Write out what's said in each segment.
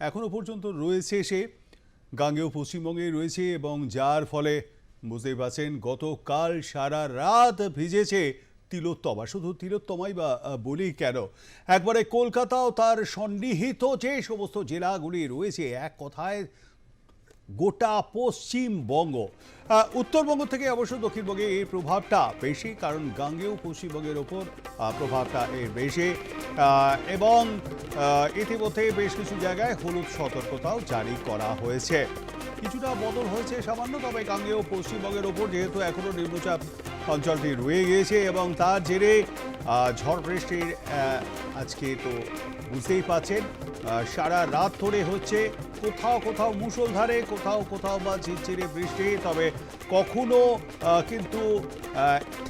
এখনও পর্যন্ত রয়েছে সে। গাঙ্গেয় পশ্চিমবঙ্গে রয়েছে এবং যার ফলে বুঝতেই পারছেন গতকাল সারা রাত ভিজেছে তিলোত্তমা। শুধু তিলোত্তমাই বা বলি কেন? একবারে কলকাতাও তার সন্নিহিত যে সমস্ত জেলাগুলি রয়েছে, এক কথায় গোটা পশ্চিমবঙ্গ। উত্তরবঙ্গ থেকে অবশ্য দক্ষিণবঙ্গে এই প্রভাবটা বেশি, কারণ গাঙ্গেয় পশ্চিমবঙ্গের ওপর প্রভাবটা এর বেশি। এবং ইতিমধ্যে বেশ কিছু জায়গায় হলুদ সতর্কতাও জারি করা হয়েছে। কিছুটা বদল হয়েছে সামান্য, তবে গাঙ্গেয় পশ্চিমবঙ্গের ওপর যেহেতু এখনও নিম্নচাপ অঞ্চলটি রয়ে গিয়েছে এবং তার জেরে ঝড় বৃষ্টির আজকে তো বুঝতেই পাচ্ছেন সারা রাত ধরে হচ্ছে কোথাও কোথাও মুষলধারে, কোথাও কোথাও বা ঝিরঝিরে বৃষ্টি, তবে কখনো কিন্তু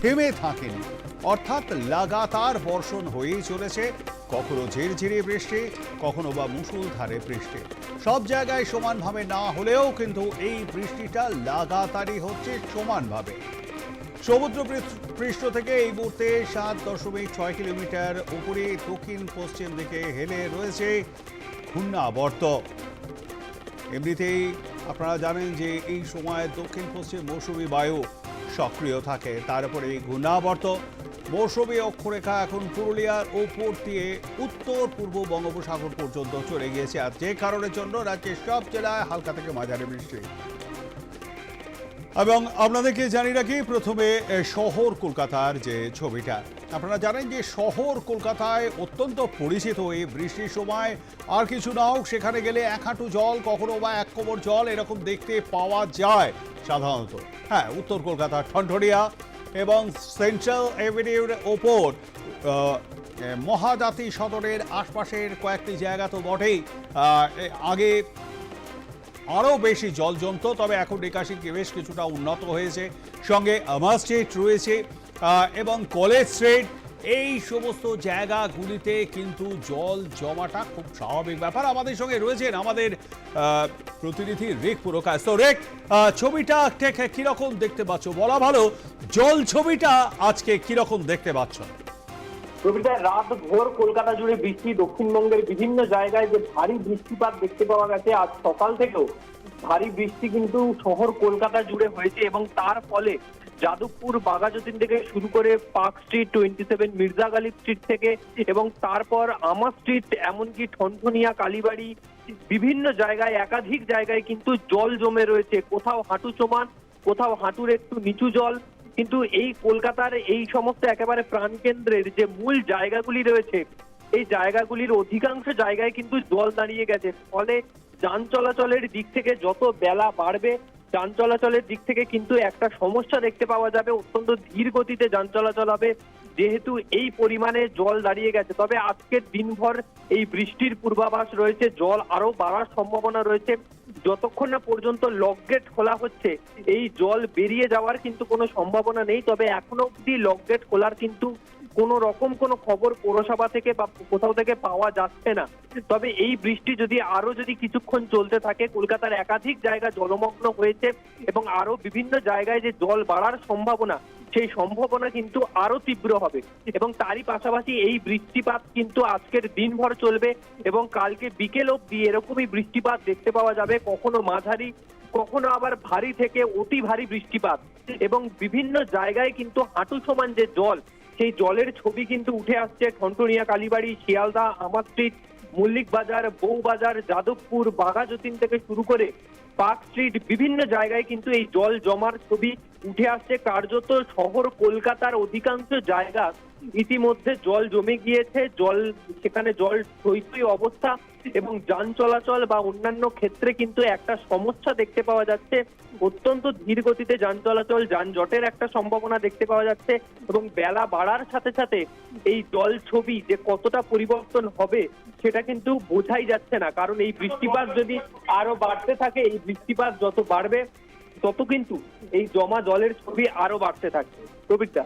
থেমে থাকেনি। অর্থাৎ লাগাতার বর্ষণ হয়েই চলেছে, কখনো ঝিরঝিরে বৃষ্টি, কখনো বা মুষলধারে বৃষ্টি। সব জায়গায় সমানভাবে না হলেও কিন্তু এই বৃষ্টিটা লাগাতারই হচ্ছে সমানভাবে। সমুদ্র পৃষ্ঠ- পৃষ্ঠ থেকে এই মুহূর্তে সাত দশমিক ছয় কিলোমিটার উপরে দক্ষিণ পশ্চিম দিকে হেলে রয়েছে ঘূর্ণাবর্ত এমনিতেই আপনারা জানেন যে এই সময় দক্ষিণ পশ্চিম মৌসুমি বায়ু সক্রিয় থাকে। তার উপরে এই ঘূর্ণাবর্ত, মৌসুমি অক্ষরেখা এখন পুরুলিয়ার ওপর দিয়ে উত্তর পূর্ব বঙ্গোপসাগর পর্যন্ত চলে গিয়েছে। আর যে কারণের জন্য রাজ্যের সব জেলায় হালকা থেকে মাঝারি বৃষ্টি। এবং আপনাদেরকে জানি রাখি, প্রথমে শহর কলকাতার যে ছবিটা। আপনারা জানেন যে শহর কলকাতায় অত্যন্ত পরিচিত এই বৃষ্টির সময়। আর কিছু না হোক, সেখানে গেলে এক হাঁটু জল, কখনো বা এক কোমর জল এরকম দেখতে পাওয়া যায় সাধারণত। হ্যাঁ উত্তর কলকাতার ঠনঠনিয়া এবং সেন্ট্রাল এভিনিউর ওপর মহাজাতি সদরের আশপাশের কয়েকটি জায়গা তো বটেই। আগে আরও বেশি জল জমতো, তবে এখন নিকাশি বেশ কিছুটা উন্নত হয়েছে। সঙ্গে স্ট্রিট রয়েছে। এবং কলেজ স্ট্রিট, এই সমস্ত জায়গাগুলিতে কিন্তু জল জমাটা খুব স্বাভাবিক ব্যাপার। আমাদের সঙ্গে রয়েছেন আমাদের প্রতিনিধি রেক পুরকাশ তো রেক ছবিটা ঠিক কীরকম দেখতে পাচ্ছ? বলা ভালো, জল ছবিটা আজকে কীরকম দেখতে পাচ্ছ? প্রকৃতার রাত ভোর কলকাতা জুড়ে বৃষ্টি, দক্ষিণবঙ্গের বিভিন্ন জায়গায় যে ভারী বৃষ্টিপাত দেখতে পাওয়া গেছে, আজ সকাল থেকেও ভারী বৃষ্টি কিন্তু শহর কলকাতা জুড়ে হয়েছে এবং তার ফলে যাদবপুর বাঘাযতীন থেকে শুরু করে Park Street twenty seven Mirza Ghalib Street থেকে এবং তারপর আমার স্ট্রিট, এমনকি ঠনঠনিয়া কালীবাড়ি, বিভিন্ন জায়গায়, একাধিক জায়গায় কিন্তু জল জমে রয়েছে। কোথাও হাঁটু সমান, কোথাও হাঁটুর একটু নিচু জল। কিন্তু এই কলকাতার এই সমস্ত একেবারে প্রাণকেন্দ্রের যে মূল জায়গাগুলি রয়েছে, এই জায়গাগুলির অধিকাংশ জায়গায় কিন্তু জল দাঁড়িয়ে গেছে। ফলে যান চলাচলের দিক থেকে যত বেলা বাড়বে যান চলাচলের দিক থেকে কিন্তু একটা সমস্যা দেখতে পাওয়া যাবে, অত্যন্ত ধীর গতিতে যান চলাচল হবে। যেহেতু এই পরিমাণে জল দাঁড়িয়ে গেছে, তবে আজকের দিনভর এই বৃষ্টির পূর্বাভাস রয়েছে, জল আরও বাড়ার সম্ভাবনা রয়েছে। যতক্ষণ না পর্যন্ত লকগেট খোলা হচ্ছে, এই জল বেরিয়ে যাওয়ার কিন্তু কোনো সম্ভাবনা নেই, তবে এখনও অব্দি লকগেট খোলার কিন্তু কোনো রকম কোনো খবর পৌরসভা থেকে বা কোথাও থেকে পাওয়া যাচ্ছে না। তবে এই বৃষ্টি যদি আরও যদি কিছুক্ষণ চলতে থাকে, কলকাতার একাধিক জায়গা জলমগ্ন হয়েছে এবং আরও বিভিন্ন জায়গায় যে জল বাড়ার সম্ভাবনা, সেই সম্ভাবনা কিন্তু আরও তীব্র হবে এবং তারই পাশাপাশি এই বৃষ্টিপাত কিন্তু আজকের দিনভর চলবে এবং কালকে বিকেল অব্দি এরকমই বৃষ্টিপাত দেখতে পাওয়া যাবে। কখনো মাঝারি, কখনো আবার ভারী থেকে অতি ভারী বৃষ্টিপাত এবং বিভিন্ন জায়গায় কিন্তু হাঁটু সমান যে জল সেই জলের ছবি কিন্তু উঠে আসছে ঠনটনিয়া কালীবাড়ি, শিয়ালদা আমার স্ট্রিট, মল্লিক বাজার, বউ বাজার, যাদবপুর, বাঘাযতীন থেকে শুরু করে পার্ক স্ট্রিট, বিভিন্ন জায়গায় কিন্তু এই জল জমার ছবি উঠে আসছে। কার্যত শহর কলকাতার অধিকাংশ জায়গা ইতিমধ্যে জল জমে গিয়েছে। জল, সেখানে জল থই অবস্থা এবং যান চলাচল বা অন্যান্য ক্ষেত্রে কিন্তু একটা সমস্যা দেখতে পাওয়া যাচ্ছে। অত্যন্ত ধীর গতিতে যান চলাচল, যানজটের একটা সম্ভাবনা দেখতে পাওয়া যাচ্ছে এবং বেলা বাড়ার সাথে সাথে এই জল ছবি যে কতটা পরিবর্তন হবে সেটা কিন্তু বোঝাই যাচ্ছে না। কারণ এই বৃষ্টিপাত যদি আরও বাড়তে থাকে, এই বৃষ্টিপাত যত বাড়বে, তত কিন্তু এই জমা জলের ছবি আরও বাড়তে থাকবে। প্রবীরদা?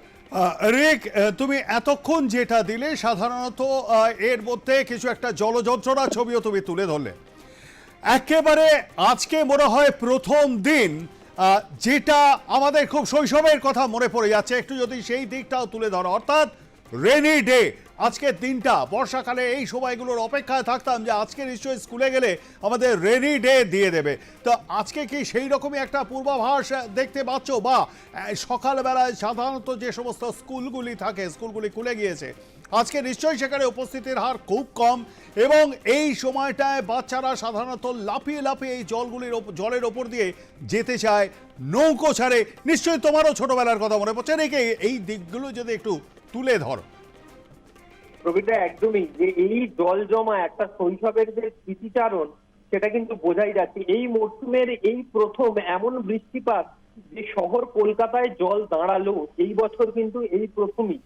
রিক তুমি এতক্ষণ যেটা দিলে, সাধারণত এর মধ্যে কিছু একটা জলযন্ত্রণা ছবিও তুমি তুলে ধরলে। একেবারে আজকে মনে হয় প্রথম দিন যেটা আমাদের খুব শৈশবের কথা মনে পড়ে যাচ্ছে। একটু যদি সেই দিকটাও তুলে ধরো, অর্থাৎ রেনি ডে আজকের দিনটা, বর্ষাকালে এই সময়গুলোর অপেক্ষায় থাকতাম যে আজকে নিশ্চয়ই স্কুলে গেলে আমাদের রেনি ডে দিয়ে দেবে। তো আজকে কি সেই রকমই একটা পূর্বাভাস দেখতে পাচ্ছ? বা সকালবেলায় সাধারণত যে সমস্ত স্কুলগুলি থাকে, স্কুলগুলি খুলে গিয়েছে, আজকে নিশ্চয়ই সেখানে উপস্থিতির হার খুব কম এবং এই সময়টায় বাচ্চারা সাধারণত লাফিয়ে লাফিয়ে এই জলগুলির জলের ওপর দিয়ে যেতে চায়, নৌকো ছাড়ে। নিশ্চয়ই তোমারও ছোটবেলার কথা মনে পড়ছে। নাকি এই দিকগুলো যদি একটু তুলে ধরো। প্রবীরদা একদমই। যে এই জল জমা, একটা শৈশবের যে স্মৃতিচারণ, সেটা কিন্তু বোঝাই যাচ্ছে। এই মরশুমের এই প্রথম এমন বৃষ্টিপাত যে শহর কলকাতায় জল দাঁড়াল, এই বছর কিন্তু এই প্রথমই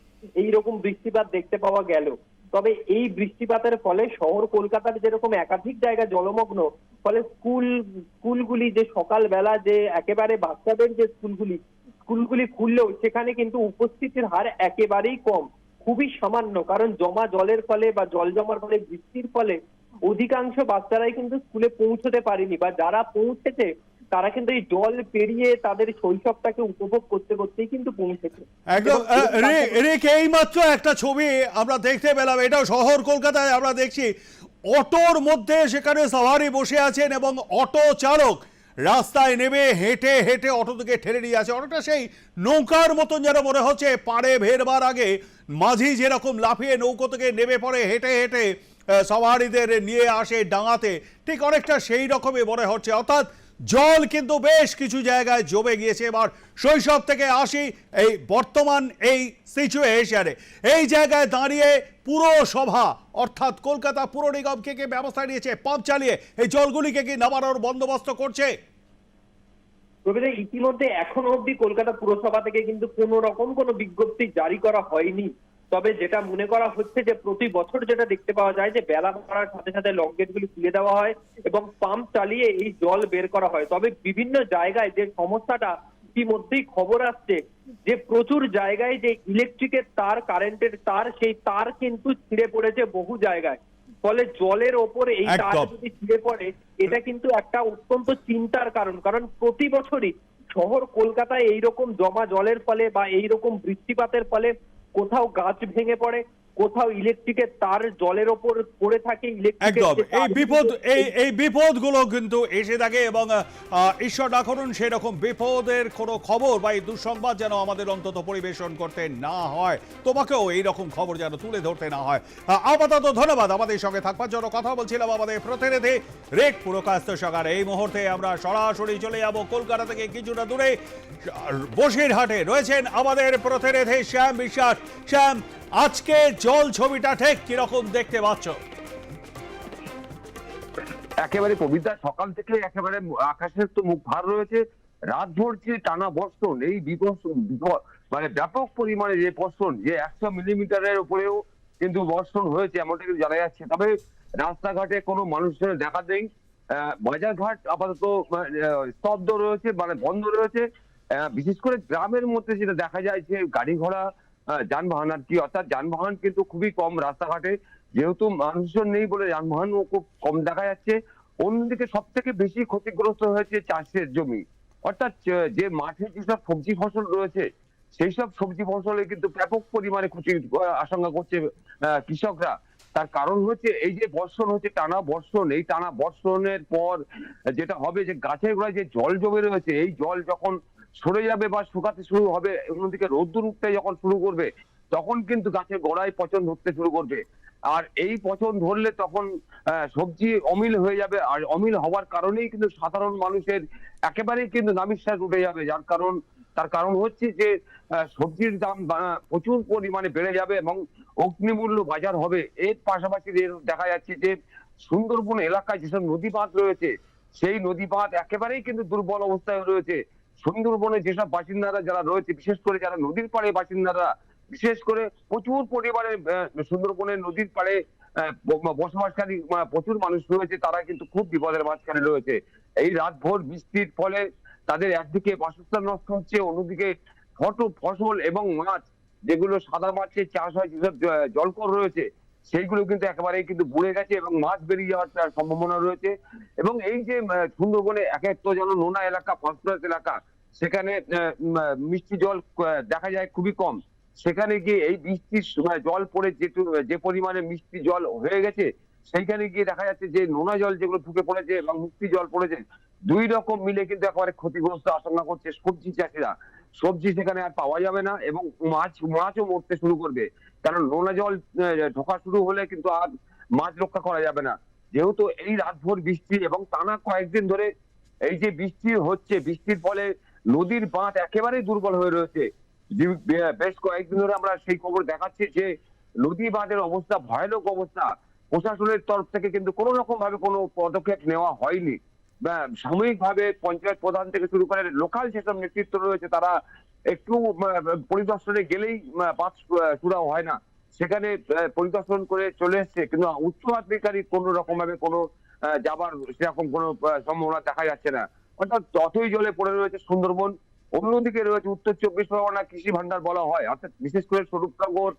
এই রকম বৃষ্টিপাত দেখতে পাওয়া গেল। তবে এই বৃষ্টিপাতের ফলে শহর কলকাতার যেরকম একাধিক জায়গা জলমগ্ন, ফলে স্কুল, স্কুলগুলি যে সকালবেলা যে একেবারে বাচ্চাদের যে স্কুলগুলি স্কুলগুলি খুললেও সেখানে কিন্তু উপস্থিতির হার একেবারেই কম। খুবই সামান্য কারণ জমা জলের ফলে বা জল জমার ফলে বৃষ্টির ফলে অধিকাংশ বাচ্চারাই কিন্তু স্কুলে পৌঁছতে পারেনি বা যারা পৌঁছেছে তারা কিন্তু এই জল পেরিয়ে তাদের শৈশবটাকে উপভোগ করতে করতেই কিন্তু পৌঁছেছে। একদম এবং এই রে রেক এইমাত্র একটা ছবি আমরা দেখতে পেলাম এটাও শহর কলকাতায় আমরা দেখছি। অটোর মধ্যে সেখানে সাওয়ারি বসে আছেন এবং অটো চালক রাস্তায় নেমে হেঁটে হেঁটে অটো থেকে ঠেলে নিয়ে আছে অটোটা সেই নৌকার মতন যেন মনে হচ্ছে পাড়ে ভেরবার আগে মাঝি যেরকম লাফিয়ে নৌকো থেকে নেমে পড়ে হেঁটে হেঁটে আহ, সওয়ারিদের নিয়ে আসে ডাঙাতে। ঠিক অনেকটা সেই রকমই মনে হচ্ছে। অর্থাৎ জল কিন্তু বেশ কিছু জায়গায় জমে গিয়েছে। এবার শৈশব থেকে আসি এই বর্তমান এই সিচুয়েশনে এই জায়গায় দাঁড়িয়ে পুরো সভা অর্থাৎ কলকাতা পুর নিগমকে কে কে ব্যবস্থা নিয়েছে পাম্প চালিয়ে এই জলগুলিকে কি নামানোর বন্দোবস্ত করছে? প্রবীরে ইতিমধ্যে এখনও অবধি কলকাতা পুরসভা থেকে কিন্তু কোনো রকম কোনো বিজ্ঞপ্তি জারি করা হয়নি। তবে যেটা মনে করা হচ্ছে যে প্রতি বছর যেটা দেখতে পাওয়া যায় যে বেলা বাড়ার সাথে সাথে লক গেটগুলি খুলে দেওয়া হয় এবং পাম্প চালিয়ে এই জল বের করা হয়। তবে বিভিন্ন জায়গায় যে সমস্যাটা ইতিমধ্যেই খবর আসছে যে প্রচুর জায়গায় যে ইলেকট্রিকের তার, কারেন্টের তার, সেই তার কিন্তু ছিঁড়ে পড়েছে বহু জায়গায়। ফলে জলের ওপরে এই তার যদি ছিঁড়ে পড়ে এটা কিন্তু একটা অত্যন্ত চিন্তার কারণ। কারণ প্রতি বছরই শহর কলকাতায় এইরকম জমা জলের ফলে বা এইরকম বৃষ্টিপাতের ফলে কোথাও গাছ ভেঙে পড়ে কোথাও ইলেকট্রিকের তার জলের ওপর পড়ে থাকে একদম। এই বিপদ এই এই বিপদগুলো কিন্তু এসে থাকে এবং ঈশ্বর না করুন সেরকম বিপদের কোনো খবর বা এই দুঃসংবাদ যেন আমাদের অন্তত পরিবেশন করতে না হয়। তোমাকেও এই রকম খবর যেন তুলে ধরতে না হয়। আপাতত ধন্যবাদ আমাদের সঙ্গে থাকবার জন্য। কথা বলছিলাম আমাদের প্রতিনিধি রেক পুরকাস্ত সরকার এই মুহূর্তে আমরা সরাসরি চলে যাব কলকাতা থেকে কিছুটা দূরে। বসিরহাটে রয়েছেন আমাদের প্রতিনিধি শ্যাম বিশ্বাস। শ্যাম আজকে জল ছবিটা ঠিক কীরকম দেখতে পাচ্ছ? একেবারে কবিতা সকাল থেকে একেবারে আকাশের তো মুখ ভার রয়েছে। রাত যে টানা বর্ষণ এই মানে ব্যাপক পরিমাণে যে বর্ষণ যে একশো মিলিমিটারের উপরেও কিন্তু বর্ষণ হয়েছে এমনটা কিন্তু জানা যাচ্ছে। তবে রাস্তাঘাটে কোনো মানুষের দেখা নেই। বাজারঘাট আপাতত আহ, স্তব্ধ রয়েছে মানে বন্ধ রয়েছে। বিশেষ করে গ্রামের মধ্যে যেটা দেখা যায় যে গাড়ি ঘোড়া যানবাহন আর কি? অর্থাৎ যানবাহন কিন্তু খুবই কম রাস্তাঘাটে। যেহেতু মানুষজন নেই বলে যানবাহনও খুব কম দেখা যাচ্ছে অন্যদিকে সব থেকে বেশি ক্ষতিগ্রস্ত হয়েছে চাষের জমি। অর্থাৎ যে মাঠে যেসব সবজি ফসল রয়েছে সেই সব সবজি ফসলে কিন্তু ব্যাপক পরিমাণে ক্ষতির আহ, আশঙ্কা করছে কৃষকরা। তার কারণ হচ্ছে এই যে বর্ষণ হচ্ছে টানা বর্ষণ এই টানা বর্ষণের পর যেটা হবে যে গাছের গোড়ায় যে জল জমে রয়েছে এই জল যখন সরে যাবে বা শুকাতে শুরু হবে অন্যদিকে রোদ্দুর উঠতে যখন শুরু করবে, তখন কিন্তু গাছের গোড়ায় পচন ধরতে শুরু করবে। আর এই পচন ধরলে তখন সবজি অমিল হয়ে যাবে, আর অমিল হওয়ার কারণেই কিন্তু সাধারণ মানুষের একেবারেই কিন্তু নামিশ্বাস উঠে যাবে, যার কারণ, তার কারণ হচ্ছে যে সবজির দাম প্রচুর পরিমাণে বেড়ে যাবে এবং অগ্নিমূল্য বাজার হবে। এর পাশাপাশি দেখা যাচ্ছে যে, সুন্দরবন এলাকায় যেসব নদী বাঁধ রয়েছে, সেই নদী বাঁধ একেবারেই কিন্তু দুর্বল অবস্থায় রয়েছে। সুন্দরবনে যেসব বাসিন্দারা যারা রয়েছে, বিশেষ করে যারা নদীর পাড়ে বাসিন্দারা, বিশেষ করে প্রচুর পরিমাণে সুন্দরবনের নদীর পাড়ে বসবাসকারী প্রচুর মানুষ রয়েছে, তারা কিন্তু খুব বিপদের মাঝখানে রয়েছে। এই রাত ভোর বৃষ্টির ফলে তাদের একদিকে বাসস্থান নষ্ট হচ্ছে, অন্যদিকে ফটো, ফসল এবং মাছ, যেগুলো সাদা মাছের চাষ হয়, যেসব জলকর রয়েছে সেইগুলো কিন্তু একেবারেই কিন্তু বুড়ে গেছে এবং মাছ বেরিয়ে যাওয়ার সম্ভাবনা রয়েছে। এবং এই যে সুন্দরবনে এক এক তো যেন নোনা এলাকা, ফসফরাস এলাকা, সেখানে মিষ্টি জল দেখা যায় খুবই কম। সেখানে গিয়ে এই বৃষ্টির সময় জল পড়ে যেটু- যে পরিমাণে মিষ্টি জল হয়ে গেছে, সেইখানে গিয়ে দেখা যাচ্ছে যে নোনা জল যেগুলো ঢুকে পড়েছে এবং মিষ্টি জল পড়েছে, দুই রকম মিলে কিন্তু একেবারে ক্ষতিগ্রস্ত আশঙ্কা করছে সবজি চাষিরা। সবজি সেখানে আর পাওয়া যাবে না এবং মাছ, মাছও মরতে শুরু করবে। কারণ নোনা জল ঢোকা শুরু হলে কিন্তু আর মাছ রক্ষা করা যাবে না। যেহেতু এই রাতভর বৃষ্টি এবং টানা কয়েকদিন ধরে এই যে বৃষ্টি হচ্ছে, বৃষ্টির ফলে নদীর বাঁধ একেবারেই দুর্বল হয়ে রয়েছে। বেশ কয়েকদিন ধরে আমরা সেই খবর দেখাচ্ছি যে নদী বাঁধের অবস্থা ভয়ানক অবস্থা। প্রশাসনের তরফ থেকে কিন্তু কোনো রকম ভাবে কোনো পদক্ষেপ নেওয়া হয়নি। বা সাময়িক ভাবে পঞ্চায়েত প্রধান থেকে শুরু করে লোকাল যেসব নেতৃত্ব রয়েছে, তারা একটু পরিদর্শনে গেলেই বাস চূড়াও হয় না। সেখানে পরিদর্শন করে চলে এসছে, কিন্তু উচ্চ আধিকারিক কোন রকম ভাবে কোনো যাবার সেরকম কোনো সম্ভাবনা দেখা যাচ্ছে না। অর্থাৎ ততই জলে পড়ে রয়েছে সুন্দরবন, অন্যদিকে রয়েছে উত্তর চব্বিশ পরগনা কৃষি ভান্ডার বলা হয়। অর্থাৎ বিশেষ করে স্বরূপনগর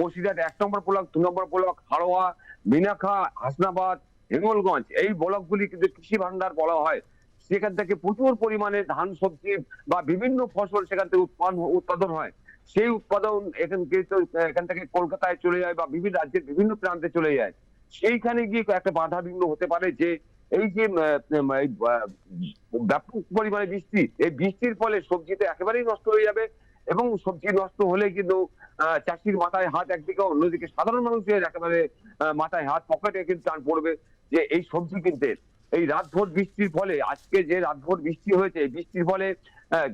বসিরহাট এক নম্বর ব্লক, দু নম্বর ব্লক, হাড়োয়া মিনাখা হাসনাবাদ হেঙ্গলগঞ্জ, এই ব্লকগুলি কিন্তু কৃষি ভান্ডার বলা হয়। সেখান থেকে প্রচুর পরিমাণে ধান, সবজি বা বিভিন্ন ফসল সেখান থেকে উৎপাদন উৎপাদন হয়। সেই উৎপাদন এখান এখান থেকে কলকাতায় চলে যায় বা বিভিন্ন রাজ্যের বিভিন্ন প্রান্তে চলে যায়। সেইখানে গিয়ে একটা বাধা বিঘ্ন হতে পারে যে এই যে ব্যাপক পরিমাণে বৃষ্টি, এই বৃষ্টির ফলে সবজিতে একেবারেই নষ্ট হয়ে যাবে এবং সবজি নষ্ট হলে কিন্তু চাষির মাথায় হাত একদিকে, অন্যদিকে সাধারণ মানুষের একেবারে মাথায় হাত পকেটে কিন্তু টান পড়বে। যে এই সবজি কিনতে এই রাতভর বৃষ্টির ফলে, আজকে যে রাতভর বৃষ্টি হয়েছে বৃষ্টির ফলে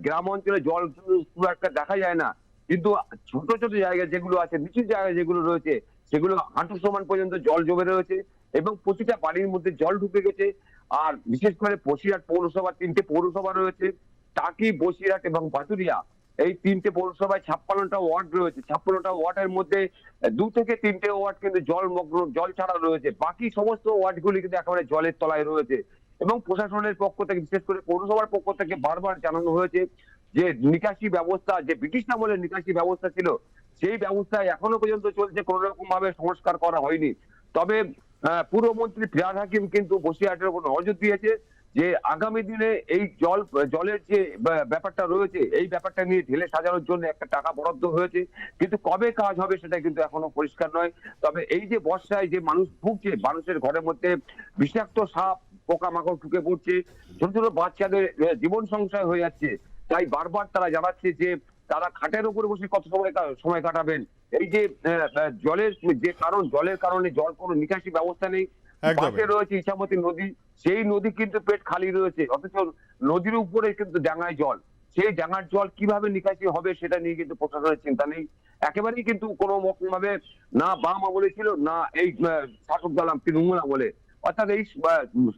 গ্রাম অঞ্চলে জল খুব একটা দেখা যায় না। কিন্তু ছোট ছোট জায়গা যেগুলো আছে নিচু জায়গা যেগুলো রয়েছে, সেগুলো হাঁটু সমান পর্যন্ত জল জমে রয়েছে এবং প্রতিটা বাড়ির মধ্যে জল ঢুকে গেছে। আর বিশেষ করে বসিরহাট পৌরসভা, তিনটে পৌরসভা রয়েছে, টাকি, বসিরহাট এবং বাতুরিয়া এই তিনটে পৌরসভায় ছাপ্পান্নটা ওয়ার্ড রয়েছে। ছাপ্পান্নটা ওয়ার্ডের মধ্যে দু থেকে তিনটে ওয়ার্ড কিন্তু জল মগ্ন, জল ছাড়া রয়েছে। বাকি সমস্ত ওয়ার্ডগুলি কিন্তু একেবারে জলের তলায় রয়েছে। এবং প্রশাসনের পক্ষ থেকে, বিশেষ করে পৌরসভার পক্ষ থেকে বারবার জানানো হয়েছে যে নিকাশি ব্যবস্থা, যে ব্রিটিশ আমলের নিকাশি ব্যবস্থা ছিল, সেই ব্যবস্থা এখনও পর্যন্ত চলছে কোন রকম ভাবে সংস্কার করা হয়নি। তবে পুরমন্ত্রী ফিরাদ হাকিম কিন্তু বসিরহাটের উপর নজর দিয়েছে। যে আগামী দিনে এই জল, জলের যে ব্যাপারটা রয়েছে, এই ব্যাপারটা নিয়ে ঢেলে সাজানোর জন্য একটা টাকা বরাদ্দ হয়েছে। কিন্তু কবে কাজ হবে সেটা কিন্তু এখনও পরিষ্কার নয়। তবে এই যে বর্ষায় যে মানুষ ভুগছে, মানুষের ঘরের মধ্যে বিষাক্ত সাপ, পোকামাকড় ঢুকে পড়ছে, ছোট ছোট বাচ্চাদের জীবন সংশয় হয়ে যাচ্ছে। তাই বারবার তারা জানাচ্ছে যে তারা খাটের উপরে বসে কত সময় সময় কাটাবেন। এই যে জলের যে কারণ, জলের কারণে জল কোনো নিকাশি ব্যবস্থা নেই। পাশে রয়েছে ইছামতি নদী সেই নদী কিন্তু পেট খালি রয়েছে। অথচ নদীর উপরে কিন্তু ডাঙায় জল। সেই ডাঙার জল কীভাবে নিকাশি হবে সেটা নিয়ে কিন্তু প্রশাসনের চিন্তা নেই। একেবারেই কিন্তু কোনো ভাবে না বাম আমলে ছিল না এই শাসক দল তৃণমূল আমলে। অর্থাৎ এই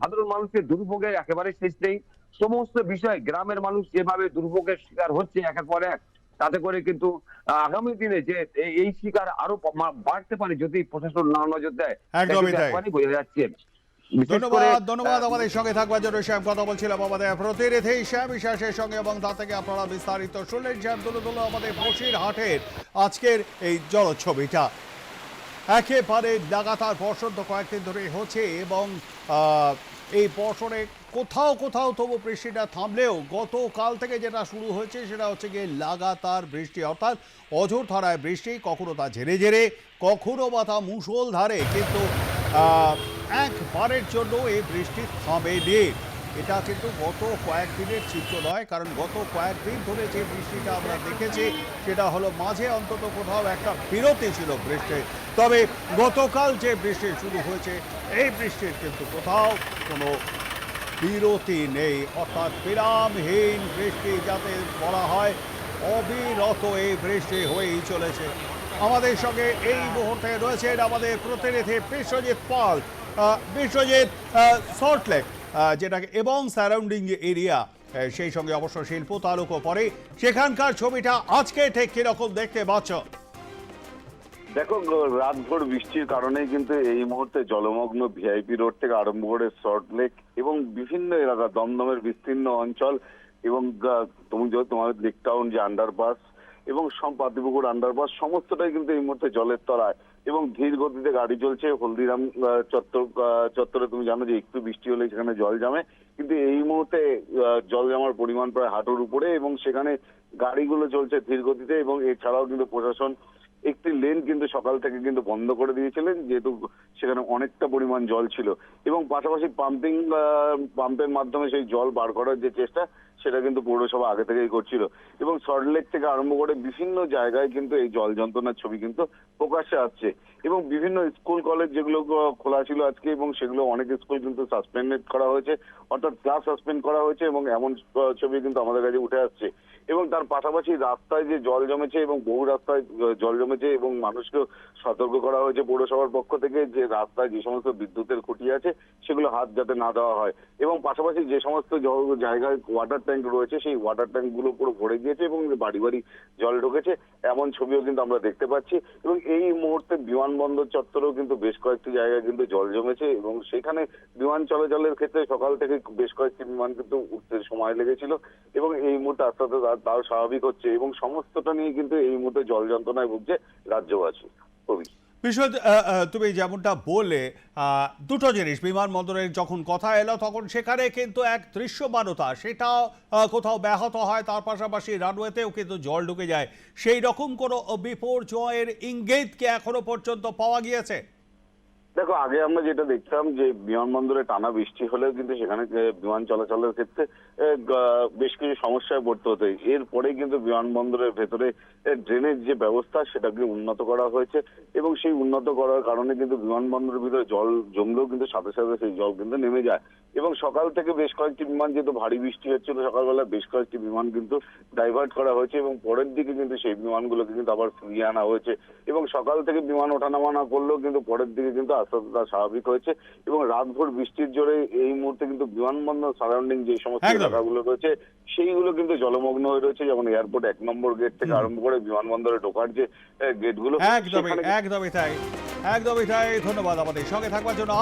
সাধারণ মানুষের দুর্ভোগের একেবারে শেষ নেই। সমস্ত বিষয় গ্রামের মানুষ যেভাবে দুর্ভোগের শিকার হচ্ছে একের পর এক তাতে করে কিন্তু আগামী দিনে যে এই- শিকার আরও বাড়তে পারে যদি প্রশাসন না নজর দেয় একদমই তাই। বোঝা যাচ্ছে। ধন্যবাদ ধন্যবাদ আমাদের সঙ্গে থাকবার জন্য। শ্যাম কথা বলছিলাম আমাদের প্রতিনিধি শ্যাম বিশ্বাসের সঙ্গে এবং তা থেকে আপনারা বিস্তারিত শুনলেন। শ্যাম তুলে তুলো আমাদের বসির হাটের আজকের এই জলছবিটা একেবারে লাগাতার বর্ষণ তো কয়েকদিন ধরে হচ্ছে এবং এই বর্ষণে কোথাও কোথাও তবু বৃষ্টিটা থামলেও গতকাল থেকে যেটা শুরু হয়েছে সেটা হচ্ছে গিয়ে লাগাতার বৃষ্টি। অর্থাৎ অঝোর ধারায় বৃষ্টি, কখনো তা ঝেড়ে ঝেড়ে, কখনো বা তা মুষল ধারে কিন্তু একবারের জন্য এই বৃষ্টি থামেনি। এটা কিন্তু গত কয়েকদিনের চিত্র নয়, কারণ গত কয়েকদিন ধরে যে বৃষ্টিটা আমরা দেখেছি, সেটা হলো মাঝে অন্তত কোথাও একটা বিরতি ছিল বৃষ্টির। তবে গতকাল যে বৃষ্টি শুরু হয়েছে, এই বৃষ্টির কিন্তু কোথাও কোনো বিরতি নেই। অর্থাৎ বিরামহীন বৃষ্টি যাতে বলা হয়, অবিরত এই বৃষ্টি হয়েই চলেছে। আমাদের সঙ্গে এই মুহূর্তে রয়েছেন আমাদের প্রতিনিধি বিশ্বজিৎ পাল। বিশ্বজিৎ সল্টলেক যেটাকে এবং সারাউন্ডিং এরিয়া সেই সঙ্গে অবশ্য শিল্প তালুকও পরে সেখানকার ছবিটা আজকে ঠিক কীরকম দেখতে পাচ্ছ? দেখো, রাতভর বৃষ্টির কারণে কিন্তু এই মুহূর্তে জলমগ্ন ভিআইপি রোড থেকে আরম্ভ করে সল্ট লেক এবং বিভিন্ন এলাকা, দমদমের বিস্তীর্ণ অঞ্চল এবং তুমি যে তোমাদের লেক টাউন যে আন্ডারপাস এবং সম- পাতিপুকুর আন্ডারপাস সমস্তটাই কিন্তু এই মুহূর্তে জলের তলায়। এবং ধীর গতিতে গাড়ি চলছে, হলদিরাম চত্বর চত্বরে তুমি জানো যে একটু বৃষ্টি হলে সেখানে জল জমে। কিন্তু এই মুহূর্তে জল জমার পরিমাণ প্রায় হাঁটুর উপরে এবং সেখানে গাড়িগুলো চলছে ধীর গতিতে এবং এছাড়াও কিন্তু প্রশাসন একটি লেন কিন্তু সকাল থেকে কিন্তু বন্ধ করে দিয়েছিলেন, যেহেতু সেখানে অনেকটা পরিমাণ জল ছিল। এবং পাশাপাশি পাম্পিং পাম্পের মাধ্যমে সেই জল বার করার যে চেষ্টা, সেটা কিন্তু পৌরসভা আগে থেকেই করছিল। এবং সল্টলেক থেকে আরম্ভ করে বিভিন্ন জায়গায় কিন্তু এই জল যন্ত্রণার ছবি কিন্তু প্রকাশ্যে আসছে। এবং বিভিন্ন স্কুল, কলেজ যেগুলো খোলা ছিল আজকে, এবং সেগুলো অনেক স্কুল কিন্তু সাসপেন্ডেড করা হয়েছে, অর্থাৎ ক্লাস সাসপেন্ড করা হয়েছে, এবং এমন ছবি কিন্তু আমাদের কাছে উঠে আসছে। এবং তার পাশাপাশি রাস্তায় যে জল জমেছে এবং বহু রাস্তায় জল জমেছে এবং মানুষকেও সতর্ক করা হয়েছে পৌরসভার পক্ষ থেকে যে রাস্তায় যে সমস্ত বিদ্যুতের খুঁটি আছে, সেগুলো হাত যাতে না দেওয়া হয়। এবং পাশাপাশি যে সমস্ত জায়গায় ওয়াটার ট্যাঙ্ক রয়েছে, সেই ওয়াটার ট্যাঙ্কগুলো পুরো ভরে গিয়েছে এবং বাড়ি বাড়ি জল ঢুকেছে। এমন ছবিও কিন্তু আমরা দেখতে পাচ্ছি। এবং এই মুহূর্তে বিমানবন্দর চত্বরেও কিন্তু বেশ কয়েকটি জায়গায় কিন্তু জল জমেছে এবং সেখানে বিমান চলাচলের ক্ষেত্রে সকাল থেকে বেশ কয়েকটি বিমান কিন্তু উঠতে সময় লেগেছিল। এবং এই মুহূর্তে আস্তে আস্তে তাও স্বাভাবিক হচ্ছে এবং সমস্তটা নিয়ে কিন্তু এই মুহূর্তে জল যন্ত্রণায় ভুগছে রাজ্যবাসী। কবি। আহ, তুমি যেমনটা আহ, দুটো জিনিস বিমানবন্দরের যখন কথা এলো তখন সেখানে কিন্তু এক দৃশ্যমানতা সেটাও কোথাও ব্যাহত হয় তার পাশাপাশি রানওয়েতেও কিন্তু জল ঢুকে যায়। সেই রকম কোনো বিপর্যয়ের ইঙ্গিত কি এখনও পর্যন্ত পাওয়া গিয়েছে? দেখো আগে আমরা যেটা দেখতাম যে বিমানবন্দরে টানা বৃষ্টি হলেও কিন্তু সেখানে বিমান চলাচলের ক্ষেত্রে বেশ কিছু সমস্যায় পড়তে হতো। এরপরে কিন্তু বিমানবন্দরের ভেতরে এ, ড্রেনেজ যে ব্যবস্থা সেটাকে উন্নত করা হয়েছে এবং সেই উন্নত করার কারণে কিন্তু বিমানবন্দরের ভিতরে জল জমলেও কিন্তু সাথে সাথে সেই জল কিন্তু নেমে যায়। এবং সকাল থেকে বেশ কয়েকটি বিমান যেহেতু ভারী বৃষ্টি হচ্ছিল সকালবেলা বেশ কয়েকটি বিমান কিন্তু ডাইভার্ট করা হয়েছে এবং পরের দিকে কিন্তু সেই বিমানগুলোকে কিন্তু আবার ফিরিয়ে আনা হয়েছে। এবং সকাল থেকে বিমান ওঠানামা না করলেও কিন্তু পরের দিকে কিন্তু আস্তে আস্তে তা স্বাভাবিক হয়েছে এবং রাতভর বৃষ্টির জোরে এই মুহূর্তে কিন্তু বিমানবন্দর সারাউন্ডিং যে সমস্ত এলাকাগুলো রয়েছে সেইগুলো কিন্তু জলমগ্ন হয়ে রয়েছে। যেমন এয়ারপোর্ট এক নম্বর গেট থেকে আরম্ভ করে বিমানবন্দরে ঢোকার যে গেটগুলো একদমই একদমই তাই একদমই তাই। ধন্যবাদ আমাদের। সঙ্গে থাকবার জন্য